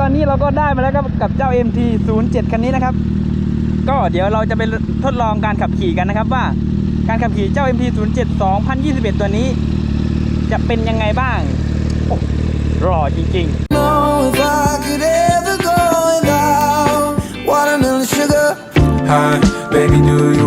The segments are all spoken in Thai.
ตอนนี้เราก็ได้มาแล้วครับกับเจ้า MT 07คันนี้นะครับ ก็เดี๋ยวเราจะไปทดลองการขับขี่กันนะครับว่า การขับขี่เจ้า MT 07 2021 ตัวนี้ จะเป็นยังไงบ้างโอ้รอจริงๆ know if I could ever go without watermelon sugar. Hi, baby, do you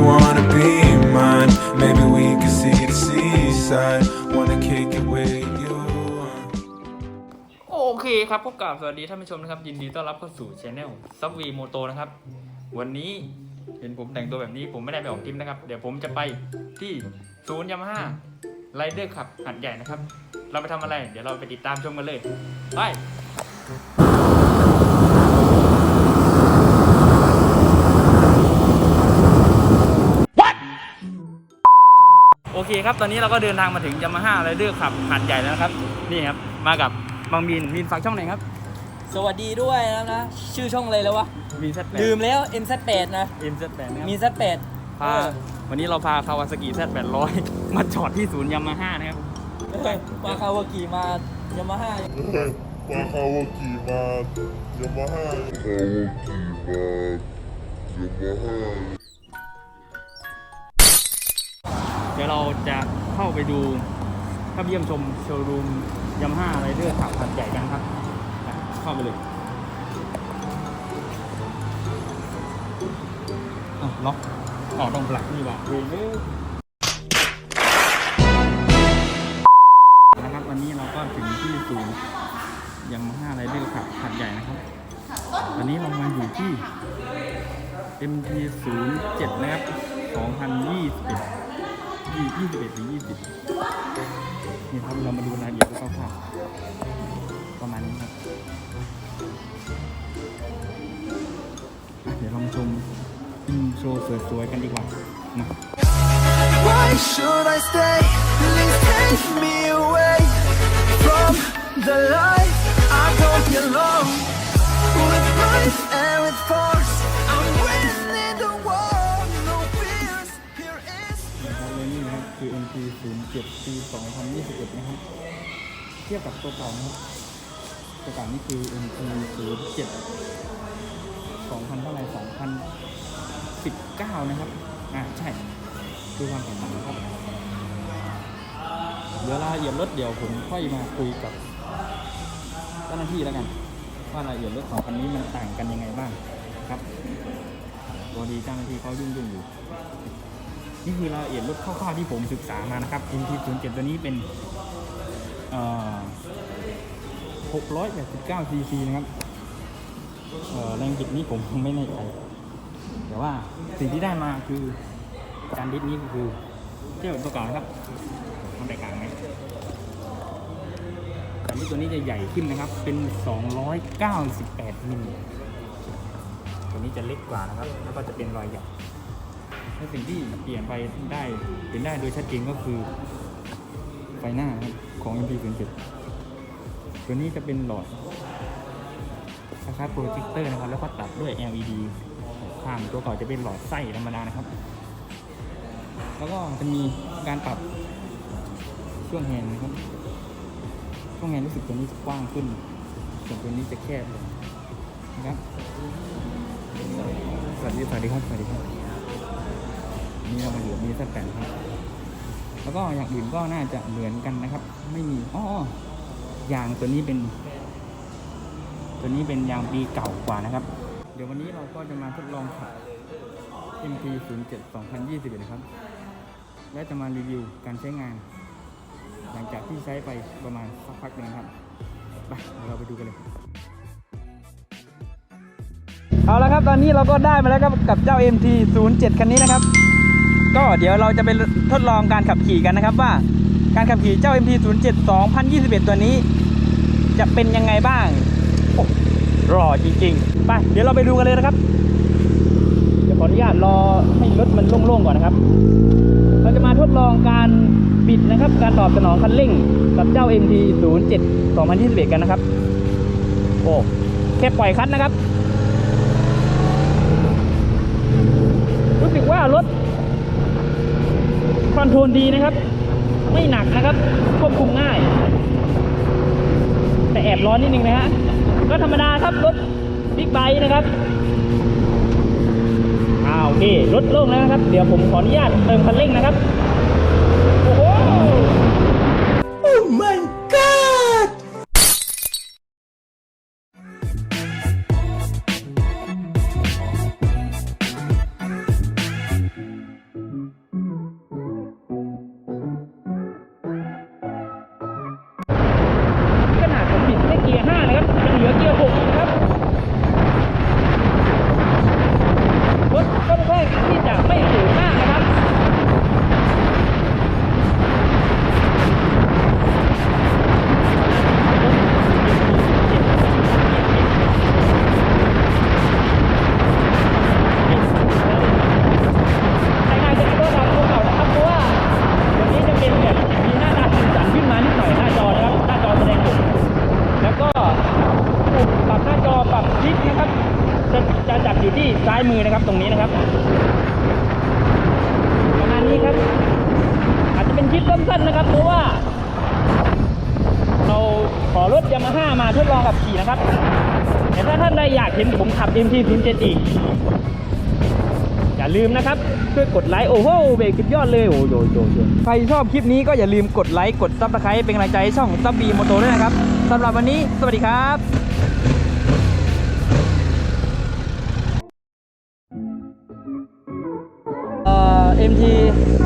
เคครับพบกับสวัสดีท่านผู้ชมนะครับ ยินดีต้อนรับเข้าสู่ช anel ซับวีโมโตนะครับ วันนี้เห็นผมแต่งตัวแบบนี้ผมไม่ได้ไปออกทริปนะครับ เดี๋ยวผมจะไปที่ศูนย์ยามาฮ่าไรเดอร์ขับหัดใหญ่นะครับ เราไปทำอะไร เดี๋ยวเราไปติดตามชมกันเลย ไปโอเคครับ ตอนนี้เราก็เดินทางมาถึงยามาฮ่าไรเดอร์ขับหัดใหญ่แล้วนะครับ นี่ครับ มากับ บางมีนมีนฝากช่องไหนครับสวัสดีด้วยแล้วนะ ชื่อช่องอะไรแล้ววะ มีนแซดแปดลืมแล้ว MZ8 นะ มีนแซดแปดนะครับมี Z8 พาวันนี้เราพาคาวาซากิแซดแปดร้อยมาจอดที่ศูนย์ยามาฮ่านะครับเอ้ยมาคาวากิมายามาฮ่า มาคาวากิมายามาฮ่าคาวากิมายามาฮ่า เดี๋ยวเราจะเข้าไปดู เข้าเยี่ยมชมโชว์รูมยามาฮ่าไรเดอร์ขับหัดใหญ่กันครับไปเข้าไปเลยอ้าวล็อกออกตรงปลักนี่ว่ะเว้ยเอ้ยนะครับวันนี้เราก็ถึงที่ศูนย์ยามาฮ่าไรเดอร์ขับหัดใหญ่นะครับวันนี้เรามาอยู่ที่ MT 0 7 นะครับ2021ยี่ยี่สิบเอ็ดถึงยี่สิบ นี่ครับเรามาดูรายละเอียดคร่าวๆประมาณนี้ครับเดี๋ยวลองชมอินโทรสวยๆกันดีกว่ามา Why should I stay? Please take me away from the love 07ปี2021นะครับเทียบกับตัวเก่านะครับตัวเก่านี่คือ MP 07 2000เท่าไหร่2019 นะครับ อ่าใช่คือความแตกต่างครับ เดี๋ยวรายละเอียดรถเดี๋ยวผมค่อยมาคุยกับเจ้าหน้าที่แล้วกัน ว่ารายละเอียดรถของคันนี้มันต่างกันยังไงบ้างครับพอดีเจ้าหน้าที่เขายุ่งๆอยู่ นี่คือรายละเอียดรถคร่าวๆที่ผมศึกษามานะครับ MT 0 7 ตัวนี้เป็นเอ่อ689 cc นะครับแรงบิดนี้ผมไม่แน่ใจแต่ว่าสิ่งที่ได้มาคือการดิสนี้คือเทียบกับตัวเก่านะครับมันแตกต่างไหมแต่นี่ตัวนี้จะใหญ่ขึ้นนะครับ เป็น 298มิลตัวนี้จะเล็กกว่านะครับ แล้วก็จะเป็นรอยหยัก และสิ่งที่เปลี่ยนไปได้เห็นได้โดยชัดเจนก็คือไฟหน้านะครับของ MP 0 7 ตัวนี้จะเป็นหลอดคล้ายๆโปรเจคเตอร์นะครับ แล้วก็ตัดด้วย LED ข้างตัวเก่าจะเป็นหลอดไส้ธรรมดานะครับ แล้วก็จะมีการปรับช่วงแฮนด์นะครับ ช่วงแฮนด์รู้สึกตัวนี้จะกว้างขึ้น ส่วนตัวนี้จะแคบลงนะครับ สวัสดีสวัสดีครับสวัสดีครับ นี่เรามาอยู่มีสแปดครับ แล้วก็อย่างอื่นก็น่าจะเหมือนกันนะครับ ไม่มีอ๋อยางตัวนี้เป็น ตัวนี้เป็นยางปีเก่ากว่านะครับ เดี๋ยววันนี้เราก็จะมาทดลองขับ MT 0 7 2021นะครับ และจะมารีวิวการใช้งาน หลังจากที่ใช้ไปประมาณสักพักหนึ่งครับไปเดี๋ยวเราไปดูกันเลย เอาละครับตอนนี้เราก็ได้มาแล้วครับกับเจ้า MT 0 7คันนี้นะครับ ก็เดี๋ยวเราจะไปทดลองการขับขี่กันนะครับว่า การขับขี่เจ้า MT 0 7 2021 ตัวนี้ จะเป็นยังไงบ้างโอ้รอจริงๆไปเดี๋ยวเราไปดูกันเลยนะครับ เดี๋ยวขออนุญาตรอให้รถมันโล่งๆก่อนนะครับ เราจะมาทดลองการบิดนะครับ การตอบสนองคันเร่งกับเจ้า MT 0 7 2021 กันนะครับ โอ้แค่ปล่อยคัดนะครับ รู้สึกว่ารถ คอนโทรลดีนะครับ ไม่หนักนะครับ ควบคุมง่าย แต่แอบร้อนนิดนึงนะฮะ ก็ธรรมดาครับ รถบิ๊กไบค์นะครับอ้าวโอเค รถโล่งแล้วนะครับ เดี๋ยวผมขออนุญาตเติมคันเร่งนะครับ อยู่ที่ซ้ายมือนะครับตรงนี้นะครับประมาณนี้ครับ อาจจะเป็นคลิปสั้นๆนะครับ เพราะว่า เราขอรถยามาฮ่ามาทดลองขับขี่นะครับแต่ถ้าท่านใดอยากเห็นผมขับ MT07 อีกอย่าลืมนะครับ ช่วยกดไลค์โอ้โหเบรกสุดยอดเลยโอ้โยโยโยใครชอบคลิปนี้ก็อย่าลืมกดไลค์กดซับสไครต์เป็นกำลังใจให้ช่องซับบีโมโตด้วยนะครับสำหรับวันนี้ สวัสดีครับ MG